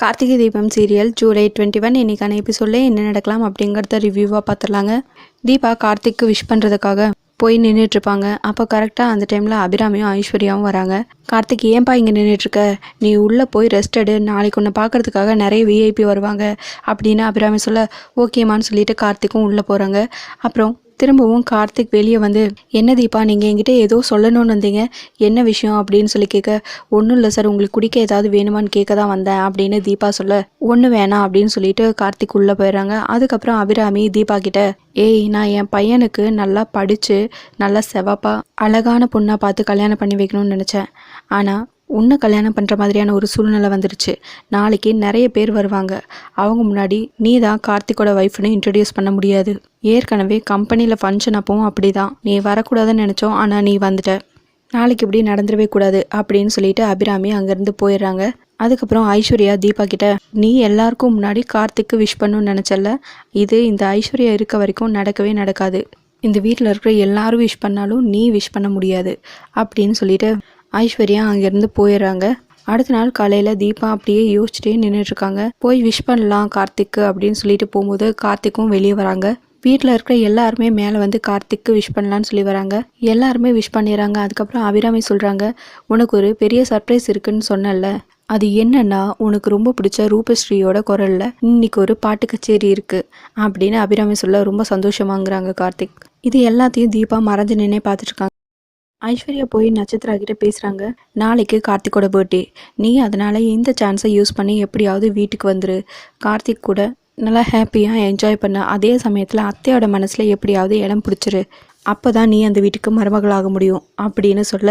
Karthigai Deepam serial July twenty one இன்றைக்கான எபிசோடில் என்ன நடக்கலாம் அப்படிங்கிறத ரிவ்யூவாக பார்த்துடலாங்க. தீபா கார்த்திக்கு விஷ் பண்ணுறதுக்காக போய் நின்றுட்டுருப்பாங்க அப்போ கரெக்டாக அந்த டைமில் அபிராமியும் ஐஸ்வர்யாவும் வராங்க. கார்த்திக் ஏன்பா இங்கே நின்றுட்டுருக்க நீ உள்ளே போய் ரெஸ்ட் எடு. நாளைக்கு உன்னை பார்க்கறதுக்காக நிறைய விஐபி வருவாங்க. அப்படின்னு அபிராமி சொல்ல ஓகேம்மான்னு சொல்லிட்டு கார்த்திக்கும் உள்ளே போகிறாங்க அப்புறம் திரும்பவும் கார்த்திக் வெளியே வந்து என்ன தீபா நீங்கள் என்கிட்ட ஏதோ சொல்லணும்னு வந்தீங்க? என்ன விஷயம்? அப்படின்னு சொல்லி கேட்க ஒன்றும் இல்லை சார் உங்களுக்கு குடிக்க ஏதாவது வேணுமான்னு கேட்க தான் வந்தேன் அப்படின்னு தீபா சொல்ல ஒன்று வேணாம் அப்படின்னு சொல்லிட்டு கார்த்திக் உள்ளே போயிடுறாங்க. அதுக்கப்புறம் அபிராமி தீபா கிட்ட ஏய் நான் என் பையனுக்கு நல்லா படித்து நல்லா செவப்பாக அழகான பொண்ணாக பார்த்து கல்யாணம் பண்ணி வைக்கணும்னு நினச்சேன். ஆனால் உன்னை கல்யாணம் பண்ணுற மாதிரியான ஒரு சூழ்நிலை வந்துடுச்சு நாளைக்கு நிறைய பேர் வருவாங்க. அவங்க முன்னாடி நீ தான் கார்த்திக்கோட ஒய்ஃப்னு இன்ட்ரடியூஸ் பண்ண முடியாது. ஏற்கனவே கம்பெனியில் ஃபங்க்ஷன் அப்பவும் அப்படி தான் நீ வரக்கூடாதுன்னு நினச்சோம் ஆனால் நீ வந்துட்ட. நாளைக்கு இப்படி நடந்துடவே கூடாது அப்படின்னு சொல்லிட்டு அபிராமி அங்கேருந்து போயிடுறாங்க. அதுக்கப்புறம் ஐஸ்வர்யா தீபா கிட்ட நீ எல்லாருக்கும் முன்னாடி கார்த்திக்கு விஷ் பண்ணணும்னு நினச்சல இது இந்த ஐஸ்வர்யா இருக்க வரைக்கும் நடக்கவே நடக்காது. இந்த வீட்டில் இருக்கிற எல்லாரும் விஷ் பண்ணாலும் நீ விஷ் பண்ண முடியாது. அப்படின்னு சொல்லிட்டு ஐஸ்வர்யா அங்கேருந்து போயிடுறாங்க அடுத்த நாள் காலையில் தீபா அப்படியே யோசிச்சுட்டே நின்றுட்டுருக்காங்க போய் விஷ் பண்ணலாம் கார்த்திக்கு அப்படின்னு சொல்லிட்டு போகும்போது கார்த்திக்கும் வெளியே வராங்க. வீட்டில் இருக்கிற எல்லாருமே மேலே வந்து கார்த்திக்கு விஷ் பண்ணலான்னு சொல்லி வராங்க. எல்லாருமே விஷ் பண்ணிடுறாங்க. அதுக்கப்புறம் அபிராமி சொல்கிறாங்க உனக்கு ஒரு பெரிய சர்ப்ரைஸ் இருக்குன்னு சொன்னல அது என்னன்னா உனக்கு ரொம்ப பிடிச்ச ரூபஸ்ரீயோட குரலில் இன்னைக்கு ஒரு பாட்டு கச்சேரி இருக்குது அப்படின்னு அபிராமி சொல்ல ரொம்ப சந்தோஷமாங்கிறாங்க கார்த்திக். இது எல்லாத்தையும் தீபா மறைஞ்சு நின்னே பார்த்துட்ருக்காங்க. ஐஸ்வர்யா போய் நட்சத்திரா கிட்ட பேசுகிறாங்க நாளைக்கு கார்த்திக்கோட பர்த்டே நீ அதனால் இந்த சான்ஸை யூஸ் பண்ணி எப்படியாவது வீட்டுக்கு வந்துரு. கார்த்திக் கூட நல்லா ஹாப்பியாக என்ஜாய் பண்ண. அதே சமயத்தில் அத்தையோட மனசில் எப்படியாவது இடம் பிடிச்சிரு. அப்போ தான் நீ அந்த வீட்டுக்கு மருமகளாக முடியும். அப்படின்னு சொல்ல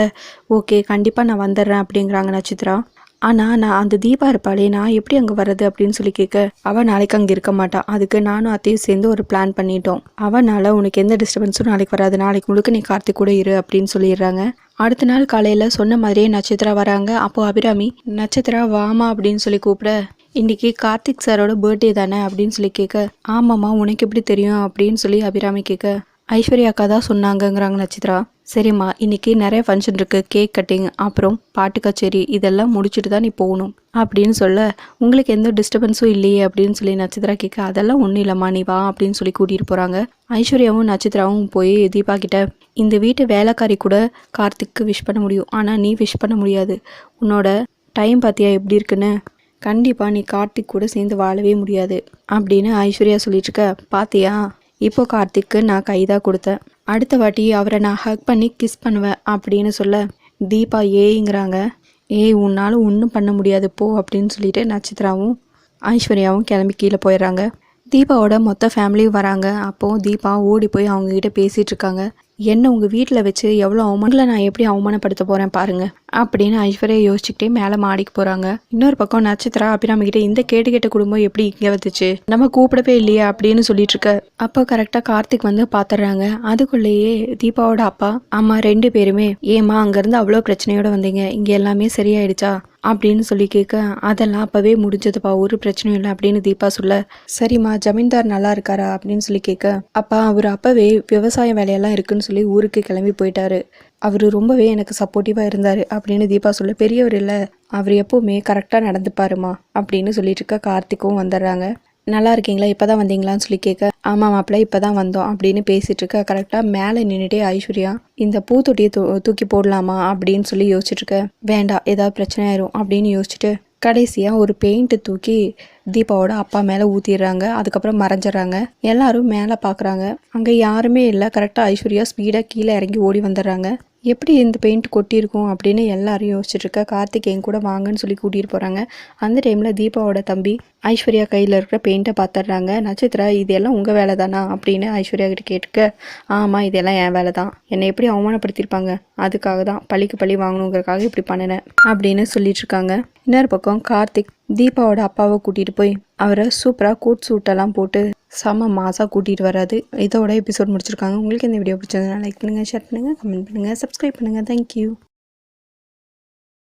ஓகே கண்டிப்பாக நான் வந்துடுறேன் அப்படிங்கிறாங்க நட்சத்திரா. ஆனால் நான் அந்த தீபா இருப்பாளே நான் எப்படி அங்கே வர்றது அப்படின்னு சொல்லி கேட்க அவள் நாளைக்கு அங்கே இருக்க மாட்டான் அதுக்கு நானும் அத்தையும் சேர்ந்து ஒரு பிளான் பண்ணிட்டோம். அவனால் உனக்கு எந்த டிஸ்டர்பன்ஸும் நாளைக்கு வராது. நாளைக்கு முழுக்க நீ கார்த்திக் கூட இரு அப்படின்னு சொல்லிடுறாங்க. அடுத்த நாள் காலையில் சொன்ன மாதிரியே நட்சத்திரா வராங்க. அப்போது அபிராமி நட்சத்திரா வாமா அப்படின்னு சொல்லி கூப்பிட இன்னைக்கு கார்த்திக் சாரோட பர்த்டே தானே? அப்படின்னு சொல்லி கேட்க ஆமாம்மா உனக்கு எப்படி தெரியும்? அப்படின்னு சொல்லி அபிராமி கேட்க ஐஸ்வர்யா அக்கா தான் சொன்னாங்கங்கிறாங்க நட்சத்திரா. சரிம்மா இன்னைக்கு நிறைய ஃபங்க்ஷன் இருக்குது கேக் கட்டிங் அப்புறம் பாட்டு கச்சேரி இதெல்லாம் முடிச்சுட்டு தான் நீ போகணும் அப்படின்னு சொல்ல உங்களுக்கு எந்த டிஸ்டர்பன்ஸும் இல்லையே அப்படின்னு சொல்லி நட்சத்திரா கேட்க அதெல்லாம் ஒன்றும் இல்லைம்மா நீ வா அப்படின்னு சொல்லி கூட்டிகிட்டு போகிறாங்க ஐஸ்வர்யாவும் நட்சத்திராவும் போய் தீபா கிட்ட இந்த வீட்டு வேலைக்காரி கூட கார்த்திக்கு விஷ் பண்ண முடியும். ஆனால் நீ விஷ் பண்ண முடியாது. உன்னோட டைம் பார்த்தியா எப்படி இருக்குன்னு? கண்டிப்பாக நீ கார்த்திக் கூட சேர்ந்து வாழவே முடியாது அப்படின்னு ஐஸ்வர்யா சொல்லிட்டு இருக்க பாத்தியா இப்போ கார்த்திக்கு நான் கைதாக கொடுத்தேன். அடுத்த வாட்டி அவரை நான் ஹக் பண்ணி கிஸ் பண்ணுவேன் அப்படின்னு சொல்ல தீபா ஏய்ங்கிறாங்க. ஏய் உன்னால் ஒன்றும் பண்ண முடியாது போ அப்படின்னு சொல்லிட்டு நட்சத்திராவும் ஐஸ்வர்யாவும் கிளம்பி கீழே போயிடுறாங்க. தீபாவோட மொத்த ஃபேமிலியும் வராங்க. அப்போது தீபா ஓடி போய் அவங்கக்கிட்ட பேசிகிட்டு இருக்காங்க. என்ன உங்கள் வீட்டில் வச்சு எவ்வளோ அவமானங்களை நான் எப்படி அவமானப்படுத்த போகிறேன் பாருங்க. அப்படின்னு ஐஸ்வர்யா யோசிச்சுக்கிட்டே மேலே மாடிக்கு போகிறாங்க இன்னொரு பக்கம் நட்சத்திரா அபிராமிக்கிட்ட இந்த கேட்டு கேட்ட குடும்பம் எப்படி இங்கே வந்துச்சு? நம்ம கூப்பிடவே இல்லையா அப்படின்னு சொல்லிட்டு இருக்க. அப்போ கரெக்டாக கார்த்திக் வந்து பார்த்துடுறாங்க அதுக்குள்ளேயே தீபாவோட அப்பா அம்மா ரெண்டு பேருமே ஏமா அங்கேருந்து அவ்வளோ பிரச்சனையோட வந்தீங்க. இங்கே எல்லாமே சரியாயிடுச்சா? அப்படின்னு சொல்லி கேட்க அதெல்லாம் அப்போவே முடிஞ்சதுப்பா ஒரு பிரச்சனையும் இல்லை அப்படின்னு தீபா சொல்ல சரிம்மா ஜமீன்தார் நல்லா இருக்காரா? அப்படின்னு சொல்லி கேட்க அப்பா அவர் அப்போவே விவசாய வேலையெல்லாம் இருக்குன்னு சொல்லி ஊருக்கு கிளம்பி போயிட்டாரு. அவர் ரொம்பவே எனக்கு சப்போர்ட்டிவாக இருந்தார் அப்படின்னு தீபா சொல்ல பெரியவர் இல்லை அவர் எப்போவுமே கரெக்டாக நடந்துப்பாருமா அப்படின்னு சொல்லிட்டு இருக்க கார்த்திக்கும் வந்துடுறாங்க. நல்லா இருக்கீங்களா? இப்போ தான் வந்தீங்களான்னு சொல்லி கேட்க ஆமாம் மாப்பிள்ள இப்போ தான் வந்தோம் அப்படின்னு பேசிகிட்டு இருக்க. கரெக்டாக மேலே நின்றுட்டே ஐஸ்வர்யா இந்த பூத்தொட்டியை தூ தூக்கி போடலாமா? அப்படின்னு சொல்லி யோசிச்சுட்டு இருக்க. வேண்டாம் ஏதாவது பிரச்சனை ஆயிரும் அப்படின்னு யோசிச்சுட்டு கடைசியாக ஒரு பெயிண்ட்டு தூக்கி தீபாவோட அப்பா மேலே ஊற்றிடுறாங்க அதுக்கப்புறம் மறைஞ்சிடுறாங்க. எல்லாரும் மேலே பார்க்குறாங்க. அங்கே யாருமே இல்லை. கரெக்டாக ஐஸ்வர்யா ஸ்பீடாக கீழே இறங்கி ஓடி வந்துடுறாங்க. எப்படி இந்த பெயிண்ட் கொட்டியிருக்கும் அப்படின்னு எல்லாரும் யோசிச்சுட்டு இருக்க கார்த்திக் என் கூட வாங்கன்னு சொல்லி கூட்டிகிட்டு போகிறாங்க அந்த டைமில் தீபாவோட தம்பி ஐஸ்வர்யா கையில் இருக்கிற பெயிண்ட்டை பார்த்துட்றாங்க நட்சத்திரா இதெல்லாம் உங்கள் வேலை தானா? அப்படின்னு ஐஸ்வர்யா கிட்ட கேட்டுக்க. ஆமாம் இதெல்லாம் என் வேலை தான். என்னை எப்படி அவமானப்படுத்தியிருப்பாங்க? அதுக்காக தான் பள்ளிக்கு பள்ளி வாங்கணுங்கிறதுக்காக இப்படி பண்ணினேன் அப்படின்னு சொல்லிட்டு இருக்காங்க. இன்னொரு பக்கம் கார்த்திக் தீபாவோட அப்பாவை கூட்டிகிட்டு போய் அவரை சூப்பராக கோட் சூட்டெல்லாம் போட்டு செம மாசாக கூட்டிகிட்டு வராது. இதோட எபிசோட் முடிச்சிருக்காங்க. உங்களுக்கு இந்த வீடியோ பிடிச்சதுனா லைக் பண்ணுங்கள் ஷேர் பண்ணுங்கள் கமெண்ட் பண்ணுங்கள் சப்ஸ்கிரைப் பண்ணுங்கள் தேங்க்யூ